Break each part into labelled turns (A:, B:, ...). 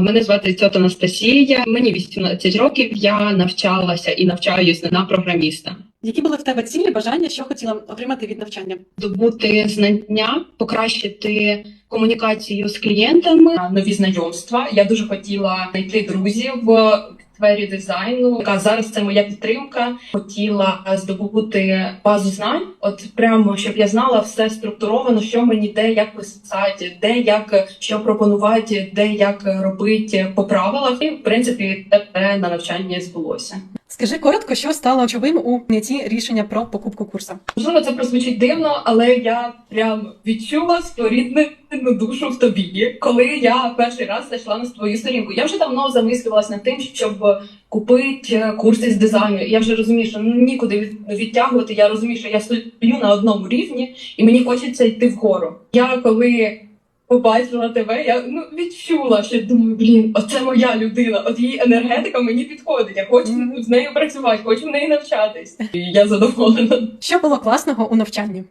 A: Мене звати Цьот Анастасія. Мені 18 років. Я навчалася і навчаюсь на програміста.
B: Які були в тебе цілі, бажання, що хотіла отримати від навчання?
A: Добути знання, покращити комунікацію з клієнтами, нові знайомства. Я дуже хотіла знайти друзів сфері дизайну. Яка зараз це моя підтримка. Хотіла здобути базу знань, от прямо щоб я знала все структуровано, що мені де як писати, де як що пропонувати, де як робити по правилах. І в принципі те на навчання збулося.
B: Скажи коротко, що стало ключовим у прийнятті рішення про покупку курсу.
A: Можливо, це прозвучить дивно, але я прям відчула споріднену душу в тобі, коли я перший раз зайшла на твою сторінку. Я вже давно замислювалася над тим, щоб купити курси з дизайну. Я вже розумію, що нікуди від- відтягувати. Я розумію, що я стою на одному рівні, і мені хочеться йти вгору. Я коли побачила тебе, я ну відчула, що думаю, блін, оце моя людина, от її енергетика мені підходить. Я хочу з нею працювати, хочу в неї навчатись. І я задоволена.
B: Що було класного у навчанні?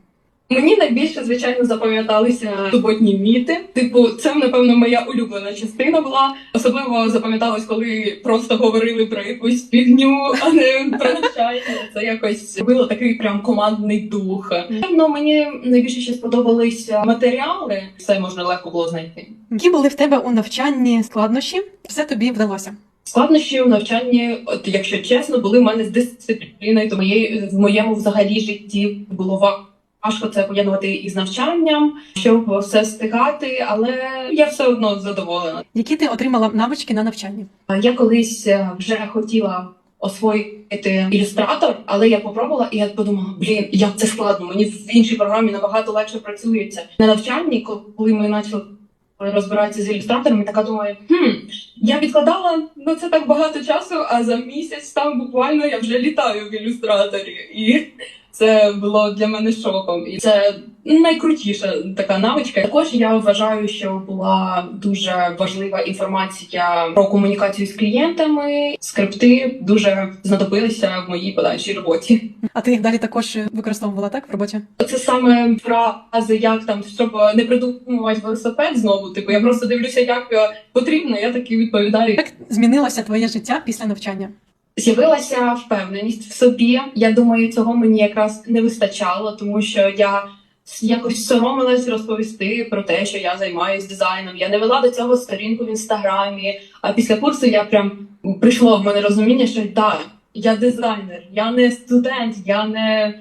A: Мені найбільше, звичайно, запам'яталися суботні міти. Типу, це напевно моя улюблена частина була. Особливо запам'яталось, коли просто говорили про якусь фігню, а не про навчання. Це якось було такий прям командний дух. Ну мені найбільше ще сподобались матеріали. Все можна легко було знайти.
B: Які були в тебе у навчанні складнощі? Все тобі вдалося.
A: Складнощі у навчанні, от якщо чесно, були в мене з дисципліною, то моєї в моєму взагалі житті було ва- важко це поєднувати із навчанням, щоб все встигати, але я все одно задоволена.
B: Які ти отримала навички на навчанні?
A: Я колись е, вже хотіла освоїти ілюстратор, але я попробувала і я подумала, блін, як це складно. Мені в іншій програмі набагато легше працюється. На навчанні, коли ми почали розбиратися з ілюстратором, я така думаю, хм, я відкладала на це так багато часу, а за місяць там буквально я вже літаю в ілюстраторі. І це було для мене шоком. І це найкрутіша така навичка. Також я вважаю, що була дуже важлива інформація про комунікацію з клієнтами. Скрипти дуже знадобилися в моїй подальшій роботі.
B: А ти їх далі також використовувала так в роботі?
A: Це саме фрази, як там щоб не придумувати велосипед знову. Типу, я просто дивлюся, як е, потрібно. Я так і відповідаю.
B: Як змінилося твоє життя після навчання?
A: З'явилася впевненість в собі. Я думаю, цього мені якраз не вистачало, тому що я якось соромилась розповісти про те, що я займаюся дизайном. Я не вела до цього сторінку в інстаграмі. А після курсу я прям прийшло в мене розуміння, що так, я дизайнер, я не студент, я не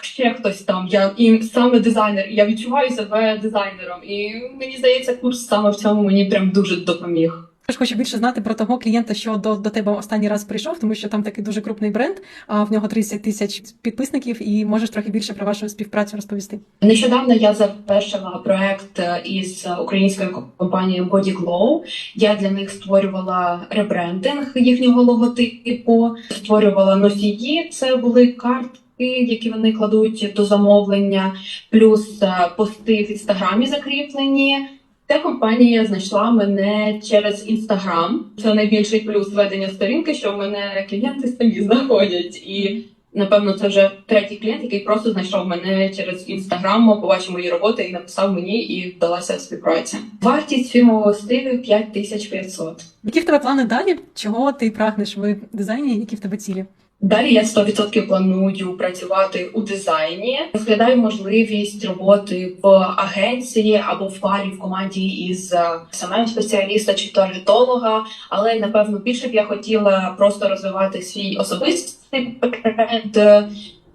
A: ще хтось там. Я і саме дизайнер. Я відчуваю себе дизайнером. І мені здається, курс саме в цьому мені прям дуже допоміг.
B: Я хочу більше знати про того клієнта, що до, до тебе останній раз прийшов, тому що там такий дуже крупний бренд, а в нього 30 тисяч підписників, і можеш трохи більше про вашу співпрацю розповісти.
A: Нещодавно я завершила проект із українською компанією Body Glow. Я для них створювала ребрендинг їхнього логотипу, створювала носії. Це були картки, які вони кладуть до замовлення, плюс пости в інстаграмі закріплені. Ця компанія знайшла мене через інстаграм. Це найбільший плюс ведення сторінки, що в мене клієнти самі знаходять і. Напевно, це вже третій клієнт, який просто знайшов мене через інстаграм, побачив мої роботи і написав мені, і вдалася співпраця. Вартість фірмового стилю 5500.
B: Які в тебе плани далі? Чого ти прагнеш в дизайні? Які в тебе цілі?
A: Далі я 100% планую працювати у дизайні. Розглядаю можливість роботи в агенції або в парі в команді із самим спеціаліста чи таргетолога. Але напевно більше б я хотіла просто розвивати свій особистий бренд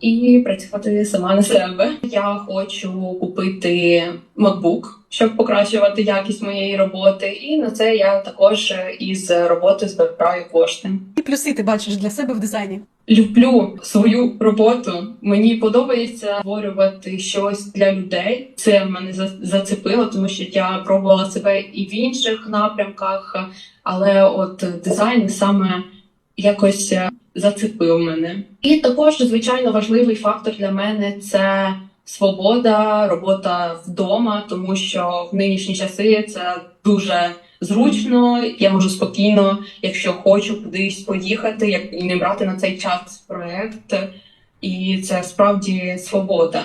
A: і працювати сама на себе. Я хочу купити MacBook, щоб покращувати якість моєї роботи. І на це я також із роботи збираю кошти.
B: Які плюси ти бачиш для себе в дизайні?
A: Люблю свою роботу. Мені подобається створювати щось для людей. Це мене зацепило, тому що я пробувала себе і в інших напрямках, але от дизайн саме якось зацепив мене. І також, звичайно, важливий фактор для мене це свобода, робота вдома, тому що в нинішні часи це дуже зручно. Я можу спокійно, якщо хочу кудись поїхати, як і не брати на цей час проект. І це справді свобода.